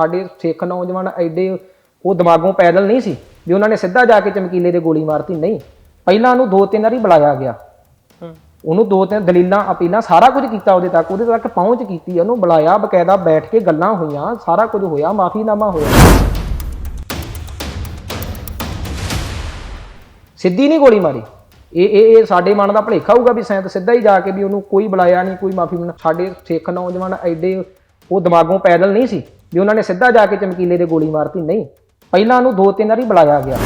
ਸਾਡੇ ਸਿੱਖ ਨੌਜਵਾਨ ਐਡੇ ਉਹ ਦਿਮਾਗੋਂ ਪੈਦਲ ਨਹੀਂ ਸੀ ਵੀ ਉਹਨਾਂ ਨੇ ਸਿੱਧਾ ਜਾ ਕੇ ਚਮਕੀਲੇ ਦੇ ਗੋਲੀ ਮਾਰਤੀ। ਨਹੀਂ ਪਹਿਲਾਂ ਉਹਨੂੰ ਦੋ ਤਿੰਨ ਵਾਰੀ ਬੁਲਾਇਆ ਗਿਆ। ਉਹਨੂੰ ਦੋ ਤਿੰਨ ਦਲੀਲਾਂ ਅਪੀਲਾਂ ਸਾਰਾ ਕੁਝ ਕੀਤਾ ਉਹਦੇ ਤੱਕ ਉਹਦੇ ਤੱਕ ਪਹੁੰਚ ਕੀਤੀ ਉਹਨੂੰ ਬੁਲਾਇਆ ਬਕਾਇਦਾ ਬੈਠ ਕੇ ਗੱਲਾਂ ਹੋਈਆਂ ਸਾਰਾ ਕੁਝ ਹੋਇਆ ਮਾਫੀਨਾਮਾ ਹੋਇਆ। ਸਿੱਧੀ ਨਹੀਂ ਗੋਲੀ ਮਾਰੀ। ਇਹ ਇਹ ਇਹ ਸਾਡੇ ਮਨ ਦਾ ਭਲੇਖਾ ਹੋਊਗਾ ਵੀ ਸੈਂਤ ਸਿੱਧਾ ਹੀ ਜਾ ਕੇ ਵੀ ਉਹਨੂੰ ਕੋਈ ਬੁਲਾਇਆ ਨਹੀਂ ਕੋਈ ਮਾਫੀ ਸਾਡੇ ਸਿੱਖ ਨੌਜਵਾਨ ਐਡੇ ਉਹ ਦਿਮਾਗੋਂ ਪੈਦਲ ਨਹੀਂ ਸੀ। ਵੀ ਉਹਨਾਂ ਨੇ ਸਿੱਧਾ ਜਾ ਕੇ ਚਮਕੀਲੇ ਦੇ ਗੋਲੀ ਮਾਰਤੀ, ਨਹੀਂ। ਪਹਿਲਾਂ ਉਹਨੂੰ ਦੋ ਤਿੰਨ ਵਾਰੀ ਬੁਲਾਇਆ ਗਿਆ।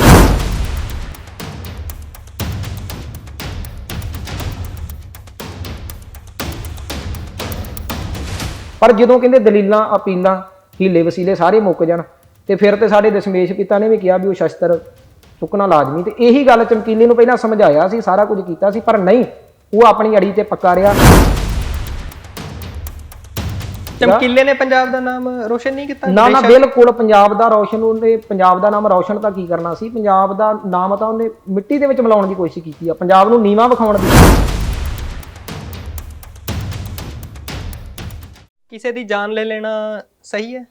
ਪਰ ਜਦੋਂ ਕਹਿੰਦੇ ਦਲੀਲਾਂ, ਅਪੀਲਾਂ, ਹੀਲੇ ਵਸੀਲੇ ਸਾਰੇ ਮੁੱਕ ਜਾਣ, ਤੇ ਫਿਰ ਤੇ ਸਾਡੇ ਦਸ਼ਮੇਸ਼ ਪਿਤਾ ਨੇ ਵੀ ਕਿਹਾ ਵੀ ਉਹ ਸ਼ਸਤਰ ਚੁੱਕਣਾ ਲਾਜ਼ਮੀ, ਤੇ ਇਹੀ ਗੱਲ ਚਮਕੀਲੇ ਨੂੰ ਪਹਿਲਾਂ ਸਮਝਾਇਆ ਸੀ, ਸਾਰਾ ਕੁਝ ਕੀਤਾ ਸੀ, ਪਰ ਨਹੀਂ, ਉਹ ਆਪਣੀ ਅੜੀ ਤੇ ਪੱਕਾ ਰਿਹਾ। ਚਮਕੀਲੇ ਨੇ ਪੰਜਾਬ ਦਾ ਨਾਮ ਰੋਸ਼ਨ ਨਹੀਂ ਕੀਤਾ? ਨਾ ਨਾ ਬਿਲਕੁਲ ਪੰਜਾਬ ਦਾ ਰੌਸ਼ਨ ਉਹਨੇ ਪੰਜਾਬ ਦਾ ਨਾਮ ਰੌਸ਼ਨ ਤਾਂ ਕੀ ਕਰਨਾ ਸੀ? ਪੰਜਾਬ ਦਾ ਨਾਮ ਤਾਂ ਉਹਨੇ ਮਿੱਟੀ ਦੇ ਵਿੱਚ ਮਿਲਾਉਣ ਦੀ ਕੋਸ਼ਿਸ਼ ਕੀਤੀ ਆ। ਪੰਜਾਬ ਨੂੰ ਨੀਵਾ ਵਿਖਾਉਣ ਦੀ। ਕਿਸੇ ਦੀ ਜਾਨ ਲੈ ਲੈਣਾ ਸਹੀ ਹੈ?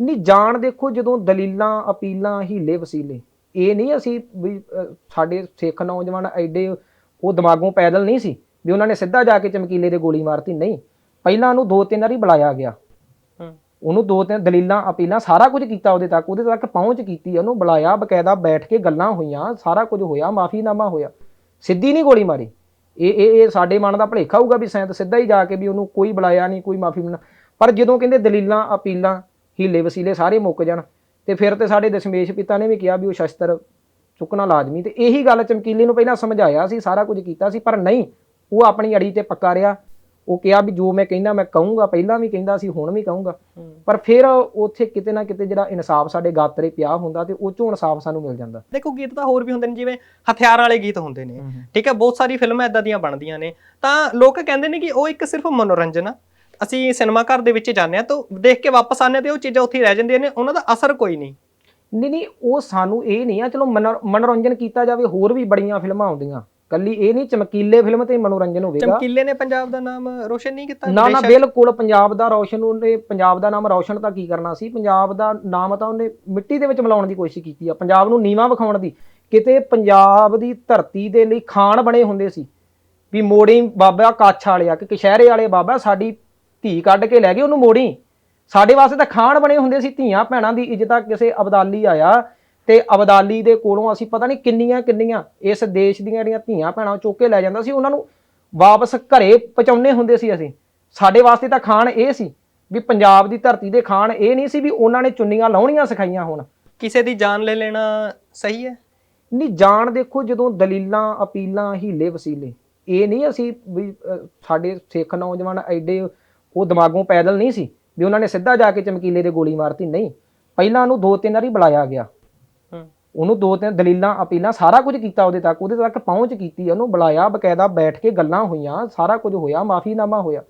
ਨਹੀਂ ਜਾਣ ਦੇਖੋ ਜਦੋਂ ਦਲੀਲਾਂ ਅਪੀਲਾਂ ਹੀਲੇ ਵਸੀਲੇ। ਇਹ ਨਹੀਂ ਅਸੀਂ ਵੀ ਸਾਡੇ ਸਿੱਖ ਨੌਜਵਾਨ ਐਡੇ ਉਹ ਦਿਮਾਗੋਂ ਪੈਦਲ ਨਹੀਂ ਸੀ ਵੀ ਉਹਨਾਂ ਨੇ ਸਿੱਧਾ ਜਾ ਕੇ ਚਮਕੀਲੇ ਦੇ ਗੋਲੀ ਮਾਰਤੀ। ਨਹੀਂ ਪਹਿਲਾਂ ਉਹਨੂੰ ਦੋ ਤਿੰਨ ਵਾਰੀ ਬੁਲਾਇਆ ਗਿਆ। ਹੂੰ। ਉਹਨੂੰ ਦੋ ਤਿੰਨ ਦਲੀਲਾਂ ਅਪੀਲਾਂ ਸਾਰਾ ਕੁਝ ਕੀਤਾ ਉਹਦੇ ਤੱਕ ਉਹਦੇ ਤੱਕ ਪਹੁੰਚ ਕੀਤੀ ਉਹਨੂੰ ਬੁਲਾਇਆ ਬਕਾਇਦਾ ਬੈਠ ਕੇ ਗੱਲਾਂ ਹੋਈਆਂ ਸਾਰਾ ਕੁਝ ਹੋਇਆ ਮਾਫੀਨਾਮਾ ਹੋਇਆ। ਸਿੱਧੀ ਨਹੀਂ ਗੋਲੀ ਮਾਰੀ। ਇਹ ਇਹ ਇਹ ਸਾਡੇ ਮਨ ਦਾ ਭਲੇਖਾ ਹੋਊਗਾ ਵੀ ਸੈਂਤ ਸਿੱਧਾ ਹੀ ਜਾ ਕੇ ਵੀ ਉਹਨੂੰ ਕੋਈ ਬੁਲਾਇਆ ਨਹੀਂ ਕੋਈ ਮਾਫੀ ਪਰ ਜਦੋਂ ਕਹਿੰਦੇ ਦਲੀਲਾਂ ਅਪੀਲਾਂ ਹੀਲੇ ਵਸੀਲੇ ਸਾਰੇ ਮੁੱਕ ਜਾਣ ਤੇ ਫਿਰ ਤੇ ਸਾਡੇ ਦਸ਼ਮੇਸ਼ ਪਿਤਾ ਨੇ ਵੀ ਕਿਹਾ ਵੀ ਉਹ ਸ਼ਸਤਰ ਚੁੱਕਣਾ ਲਾਜ਼ਮੀ ਤੇ ਇਹੀ ਗੱਲ ਚਮਕੀਲੇ ਨੂੰ ਪਹਿਲਾਂ ਸਮਝਾਇਆ ਸੀ ਸਾਰਾ ਕੁਝ ਕੀਤਾ ਸੀ ਪਰ ਨਹੀਂ ਉਹ ਆਪਣੀ ਅੜੀ ਤੇ ਪੱਕਾ ਰਿਹਾ। ਉਹ ਕਿਹਾ ਵੀ ਜੋ ਮੈਂ ਕਹਿੰਦਾ ਮੈਂ ਕਹੂੰਗਾ ਪਹਿਲਾਂ ਵੀ ਕਹਿੰਦਾ ਸੀ ਹੁਣ ਵੀ ਕਹੂੰਗਾ। ਪਰ ਫਿਰ ਉੱਥੇ ਕਿਤੇ ਨਾ ਕਿਤੇ ਜਿਹੜਾ ਇਨਸਾਫ ਸਾਡੇ ਗਾਤਰੇ ਪਿਆ ਹੁੰਦਾ ਤੇ ਉਹ ਚੋਂ ਇਨਸਾਫ ਸਾਨੂੰ ਮਿਲ ਜਾਂਦਾ। ਦੇਖੋ ਗੀਤ ਤਾਂ ਹੋਰ ਵੀ ਹੁੰਦੇ ਨੇ ਜਿਵੇਂ ਹਥਿਆਰਾਂ ਵਾਲੇ ਗੀਤ ਹੁੰਦੇ ਨੇ। ਠੀਕ ਹੈ ਬਹੁਤ ਸਾਰੀ ਫਿਲਮਾਂ ਇਦਾਂ ਦੀਆਂ ਬਣਦੀਆਂ ਨੇ। ਤਾਂ ਲੋਕ ਕਹਿੰਦੇ ਨੇ ਕਿ ਉਹ ਇੱਕ ਸਿਰਫ ਮਨੋਰੰਜਨ ਆ। ਅਸੀਂ ਸਿਨੇਮਾ ਘਰ ਦੇ ਵਿੱਚ ਜਾਂਦੇ ਆ ਤਾਂ ਦੇਖ ਕੇ ਵਾਪਸ ਹਾਂ ਤੇ ਉਹ ਚੀਜ਼ਾਂ ਉੱਥੇ ਰਹਿ ਜਾਂਦੀਆਂ ਨੇ ਉਹਨਾਂ ਦਾ ਅਸਰ ਕੋਈ ਨਹੀਂ। ਨਹੀਂ ਨਹੀਂ ਉਹ ਸਾਨੂੰ ਇਹ ਨਹੀਂ ਆ ਚਲੋ ਮਨੋ- ਮਨੋਰੰਜਨ ਕੀਤਾ ਜਾਵੇ ਹੋਰ ਵੀ ਬੜੀਆਂ ਫਿਲਮਾਂ ਆਉਂਦੀਆਂ। ਕੱਲੀ ਇਹ ਨਹੀਂ ਚਮਕੀਲੇ ਫਿਲਮ ਤੇ ਹੀ ਮਨੋਰੰਜਨ ਹੋਵੇਗਾ। ਚਮਕੀਲੇ ਨੇ ਪੰਜਾਬ ਦਾ ਨਾਮ ਰੋਸ਼ਨ ਨਹੀਂ ਕੀਤਾ? ਨਾ ਨਾ ਬੇਸ਼ੱਕ- ਬਿਲਕੁਲ ਪੰਜਾਬ ਦਾ ਰੌਸ਼ਨ ਉਹਨੇ ਪੰਜਾਬ ਦਾ ਨਾਮ ਰੌਸ਼ਨ ਤਾਂ ਕੀ ਕਰਨਾ ਸੀ? ਪੰਜਾਬ ਦਾ ਨਾਮ ਤਾਂ ਉਹਨੇ ਮਿੱਟੀ ਦੇ ਵਿੱਚ ਮਿਲਾਉਣ ਦੀ ਕੋਸ਼ਿਸ਼ ਕੀਤੀ ਆ ਪੰਜਾਬ ਨੂੰ ਨੀਵਾ ਵਿਖਾਉਣ ਦੀ। ਕਿਤੇ ਪੰਜਾਬ ਦੀ ਧਰਤੀ ਦੇ ਲਈ ਖਾਨ ਬਣੇ ਹੁੰਦੇ ਸੀ। ਵੀ ਮੋੜੀ ਬਾਬਾ ਕੱਛ ਵਾਲਿਆ ਕਿ ਕਸ਼ਹਿਰੇ ਵਾਲੇ ਬਾਬਾ ਸਾਡੀ ਧੀ ਕੱਢ ਕੇ ਲੈ ਗਏ ਉਹਨੂੰ ਮੋੜੀ। ਸਾਡੇ ਵਾਸਤੇ ਤਾਂ ਖਾਨ ਬਣੇ ਹੁੰਦੇ ਸੀ ਧੀਆਂ ਭੈਣਾਂ ਦੀ ਇੱਜ਼ਤ ਕਿਸੇ ਅਬਦਾਲੀ ਆਇਆ। ਤੇ ਅਬਦਾਲੀ ਦੇ ਕੋਲੋਂ ਅਸੀਂ ਪਤਾ ਨਹੀਂ ਕਿੰਨੀਆਂ ਕਿੰਨੀਆਂ ਇਸ ਦੇਸ਼ ਦੀਆਂ ਜਿਹੜੀਆਂ ਧੀਆਂ ਭੈਣਾਂ ਚੁੱਕ ਕੇ ਲੈ ਜਾਂਦਾ ਸੀ ਉਹਨਾਂ ਨੂੰ ਵਾਪਸ ਘਰੇ ਪਹੁੰਚਾਉਣੇ ਹੁੰਦੇ ਸੀ ਅਸੀਂ। ਸਾਡੇ ਵਾਸਤੇ ਤਾਂ ਖਾਨ ਇਹ ਸੀ ਵੀ ਪੰਜਾਬ ਦੀ ਧਰਤੀ ਦੇ ਖਾਨ ਇਹ ਨਹੀਂ ਸੀ ਵੀ ਉਹਨਾਂ ਨੇ ਚੁੰਨੀਆਂ ਲਾਉਣੀਆਂ ਸਿਖਾਈਆਂ ਹੋਣ। ਕਿਸੇ ਦੀ ਜਾਨ ਲੈ ਲੈਣਾ ਸਹੀ ਹੈ? ਨਹੀਂ ਜਾਣ ਦੇਖੋ ਜਦੋਂ ਦਲੀਲਾਂ ਅਪੀਲਾਂ ਹੀਲੇ ਵਸੀਲੇ ਇਹ ਨਹੀਂ ਅਸੀਂ ਵੀ ਸਾਡੇ ਸਿੱਖ ਨੌਜਵਾਨ ਐਡੇ ਉਹ ਦਿਮਾਗੋਂ ਪੈਦਲ ਨਹੀਂ ਸੀ ਵੀ ਉਹਨਾਂ ਨੇ ਸਿੱਧਾ ਜਾ ਕੇ ਚਮਕੀਲੇ ਦੇ ਗੋਲੀ ਮਾਰਤੀ। ਨਹੀਂ ਪਹਿਲਾਂ ਉਹਨੂੰ ਦੋ ਤਿੰਨ ਵਾਰੀ ਬੁਲਾਇਆ ਗਿਆ। ਉਹਨੂੰ ਦੋ ਤਿੰਨ ਦਲੀਲਾਂ ਅਪੀਲਾਂ ਸਾਰਾ ਕੁਝ ਕੀਤਾ ਉਹਦੇ ਤੱਕ ਉਹਦੇ ਤੱਕ ਪਹੁੰਚ ਕੀਤੀ, ਉਹਨੂੰ ਬੁਲਾਇਆ, ਬਕਾਇਦਾ ਬੈਠ ਕੇ ਗੱਲਾਂ ਹੋਈਆਂ, ਸਾਰਾ ਕੁਝ ਹੋਇਆ, ਮਾਫੀਨਾਮਾ ਹੋਇਆ।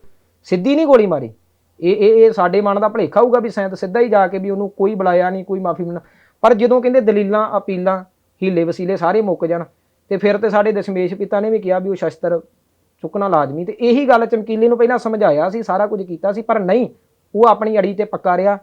ਸਿੱਧੀ ਨਹੀਂ ਗੋਲੀ ਮਾਰੀ। ਇਹ ਇਹ ਇਹ ਸਾਡੇ ਮਨ ਦਾ ਭਲੇਖਾ ਹੋਊਗਾ ਵੀ ਸੈਂਤ ਸਿੱਧਾ ਹੀ ਜਾ ਕੇ ਵੀ ਉਹਨੂੰ ਕੋਈ ਬੁਲਾਇਆ ਨਹੀਂ, ਕੋਈ ਮਾਫੀ ਮੰਗ ਪਰ ਜਦੋਂ ਕਹਿੰਦੇ ਦਲੀਲਾਂ, ਅਪੀਲਾਂ, ਹੀਲੇ ਵਸੀਲੇ ਸਾਰੇ ਮੁੱਕ ਜਾਣ, ਤੇ ਫਿਰ ਤੇ ਸਾਡੇ ਦਸ਼ਮੇਸ਼ ਪਿਤਾ ਨੇ ਵੀ ਕਿਹਾ ਵੀ ਉਹ ਸ਼ਸਤਰ ਚੁੱਕਣਾ ਲਾਜ਼ਮੀ, ਤੇ ਇਹੀ ਗੱਲ ਚਮਕੀਲੇ ਨੂੰ ਪਹਿਲਾਂ ਸਮਝਾਇਆ ਸੀ, ਸਾਰਾ ਕੁਝ ਕੀਤਾ ਸੀ, ਪਰ ਨਹੀਂ, ਉਹ ਆਪਣੀ ਅੜੀ ਤੇ ਪੱਕਾ ਰਿਹਾ।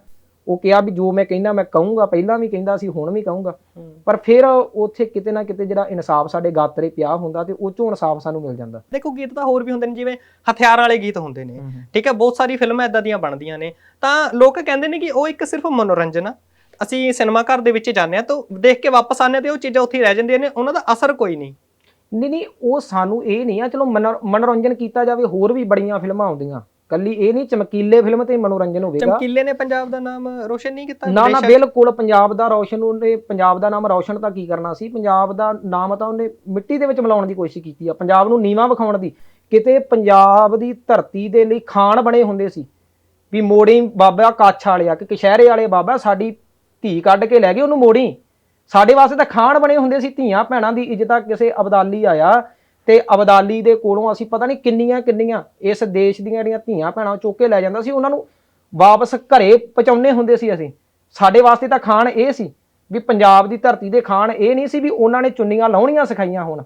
ਉਹ ਕਿਹਾ ਵੀ ਜੋ ਮੈਂ ਕਹਿੰਦਾ ਮੈਂ ਕਹੂੰਗਾ ਪਹਿਲਾਂ ਵੀ ਕਹਿੰਦਾ ਸੀ ਹੁਣ ਵੀ ਕਹੂੰਗਾ। ਪਰ ਫਿਰ ਉੱਥੇ ਕਿਤੇ ਨਾ ਕਿਤੇ ਜਿਹੜਾ ਇਨਸਾਫ ਸਾਡੇ ਗਾਤਰੇ ਪਿਆ ਹੁੰਦਾ ਤੇ ਉਹ ਚੋਂ ਇਨਸਾਫ ਸਾਨੂੰ ਮਿਲ ਜਾਂਦਾ। ਦੇਖੋ ਗੀਤ ਤਾਂ ਹੋਰ ਵੀ ਹੁੰਦੇ ਨੇ ਜਿਵੇਂ ਹਥਿਆਰਾਂ ਵਾਲੇ ਗੀਤ ਹੁੰਦੇ ਨੇ। ਠੀਕ ਹੈ ਬਹੁਤ ਸਾਰੀ ਫਿਲਮਾਂ ਇਦਾਂ ਦੀਆਂ ਬਣਦੀਆਂ ਨੇ। ਤਾਂ ਲੋਕ ਕਹਿੰਦੇ ਨੇ ਕਿ ਉਹ ਇੱਕ ਸਿਰਫ ਮਨੋਰੰਜਨ ਆ। ਅਸੀਂ ਸਿਨੇਮਾ ਘਰ ਦੇ ਵਿੱਚ ਜਾਂਦੇ ਆ ਤਾਂ ਦੇਖ ਕੇ ਵਾਪਸ ਹਾਂ ਤੇ ਉਹ ਚੀਜ਼ਾਂ ਉੱਥੇ ਰਹਿ ਜਾਂਦੀਆਂ ਨੇ ਉਹਨਾਂ ਦਾ ਅਸਰ ਕੋਈ ਨਹੀਂ। ਨਹੀਂ ਨਹੀਂ ਉਹ ਸਾਨੂੰ ਇਹ ਨਹੀਂ ਆ ਚਲੋ ਮਨੋ- ਮਨੋਰੰਜਨ ਕੀਤਾ ਜਾਵੇ ਹੋਰ ਵੀ ਬੜੀਆਂ ਫਿਲਮਾਂ ਆਉਂਦੀਆਂ। ਕੱਲੀ ਇਹ ਨਹੀਂ ਚਮਕੀਲੇ ਫਿਲਮ ਤੇ ਹੀ ਮਨੋਰੰਜਨ ਹੋਵੇਗਾ। ਚਮਕੀਲੇ ਨੇ ਪੰਜਾਬ ਦਾ ਨਾਮ ਰੋਸ਼ਨ ਨਹੀਂ ਕੀਤਾ? ਨਾ ਨਾ ਬਿਲਕੁਲ ਪੰਜਾਬ ਦਾ ਰੌਸ਼ਨ ਉਹਨੇ ਪੰਜਾਬ ਦਾ ਨਾਮ ਰੌਸ਼ਨ ਤਾਂ ਕੀ ਕਰਨਾ ਸੀ? ਪੰਜਾਬ ਦਾ ਨਾਮ ਤਾਂ ਉਹਨੇ ਮਿੱਟੀ ਦੇ ਵਿੱਚ ਮਿਲਾਉਣ ਦੀ ਕੋਸ਼ਿਸ਼ ਕੀਤੀ ਆ। ਪੰਜਾਬ ਨੂੰ ਨੀਵਾ ਵਿਖਾਉਣ ਦੀ। ਕਿਤੇ ਪੰਜਾਬ ਦੀ ਧਰਤੀ ਦੇ ਲਈ ਖਾਨ ਬਣੇ ਹੁੰਦੇ ਸੀ। ਵੀ ਮੋੜੀ ਬਾਬਾ ਕੱਛ ਵਾਲਿਆ ਕਿ ਕਸ਼ਹਿਰੇ ਵਾਲੇ ਬਾਬਾ ਸਾਡੀ ਧੀ ਕੱਢ ਕੇ ਲੈ ਗਏ ਉਹਨੂੰ ਮੋੜੀ। ਸਾਡੇ ਵਾਸਤੇ ਤਾਂ ਖਾਨ ਬਣੇ ਹੁੰਦੇ ਸੀ ਧੀਆਂ ਭੈਣਾਂ ਦੀ ਇੱਜ਼ਤ ਕਿਸੇ ਅਬਦਾਲੀ ਆਇਆ। ਤੇ ਅਬਦਾਲੀ ਦੇ ਕੋਲੋਂ ਅਸੀਂ ਪਤਾ ਨਹੀਂ ਕਿੰਨੀਆਂ ਕਿੰਨੀਆਂ ਇਸ ਦੇਸ਼ ਦੀਆਂ ਜਿਹੜੀਆਂ ਧੀਆਂ ਭੈਣਾਂ ਚੁੱਕ ਕੇ ਲੈ ਜਾਂਦਾ ਸੀ, ਉਹਨਾਂ ਨੂੰ ਵਾਪਸ ਘਰੇ ਪਹੁੰਚਾਉਣੇ ਹੁੰਦੇ ਸੀ ਅਸੀਂ। ਸਾਡੇ ਵਾਸਤੇ ਤਾਂ ਖਾਣ ਇਹ ਸੀ ਵੀ ਪੰਜਾਬ ਦੀ ਧਰਤੀ ਦੇ ਖਾਣ ਇਹ ਨਹੀਂ ਸੀ ਵੀ ਉਹਨਾਂ ਨੇ ਚੁੰਨੀਆਂ ਲਾਉਣੀਆਂ ਸਿਖਾਈਆਂ ਹੋਣ।